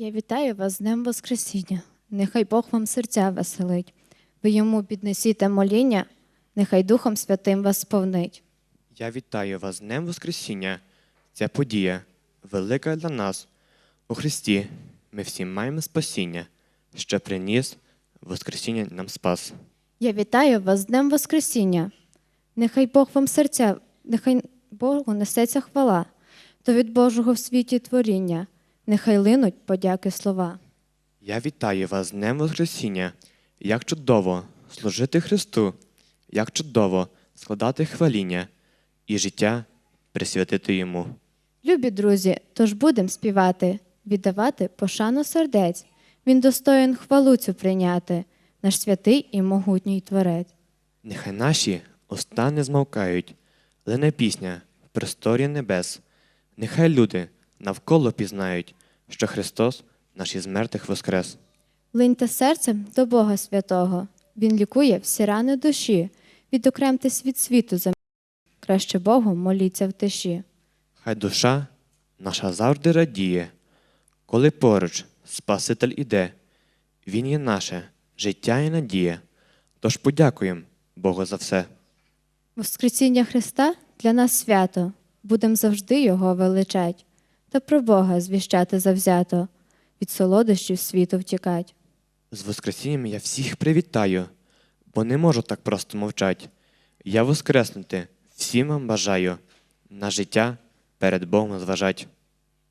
Я вітаю вас з Днем Воскресіння. Нехай Бог вам серця веселить. Ви йому піднесіте моління, нехай Духом Святим вас сповнить. Я вітаю вас з Днем Воскресіння. Ця подія велика для нас. У Христі ми всі маємо спасіння, що приніс Воскресіння нам спас. Я вітаю вас з Днем Воскресіння. Нехай Бог вам серця, нехай Богу несеться хвала, то від Божого в світі творіння, нехай линуть подяки слова. Я вітаю вас з Днем Воскресіння. Як чудово служити Христу, як чудово складати хваління і життя присвятити Йому. Любі друзі, тож будем співати, віддавати пошану сердець. Він достоїн хвалу цю прийняти, наш святий і могутній творець. Нехай наші уста не змовкають, лине пісня в просторі небес. Нехай люди навколо пізнають, що Христос наш із мертвих воскрес. Линьте серцем до Бога святого. Він лікує всі рани душі. Відокремтесь від світу за краще Богу моліться в тиші. Хай душа наша завжди радіє, коли поруч Спаситель іде. Він є наше життя і надія. Тож подякуємо Богу за все. Воскресіння Христа для нас свято, будем завжди Його величать, та про Бога звіщати завзято, від солодощів світу втікать. З Воскресінням я всіх привітаю, бо не можу так просто мовчать. Я воскреснути всім вам бажаю, на життя перед Богом зважать.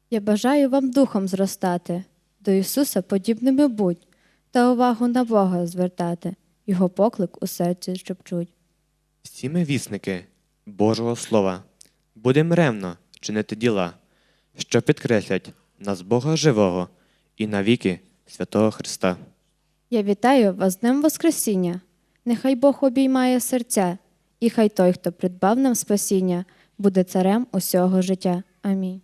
Я бажаю вам духом зростати, до Ісуса подібними будь, та увагу на Бога звертати, Його поклик у серці щоб чуть. Всі ми вісники Божого Слова, будем ревно чинити діла, що підкреслять нас Бога живого і навіки святого Христа. Я вітаю вас з Днем Воскресіння. Нехай Бог обіймає серця, і хай той, хто придбав нам спасіння, буде царем усього життя. Амінь.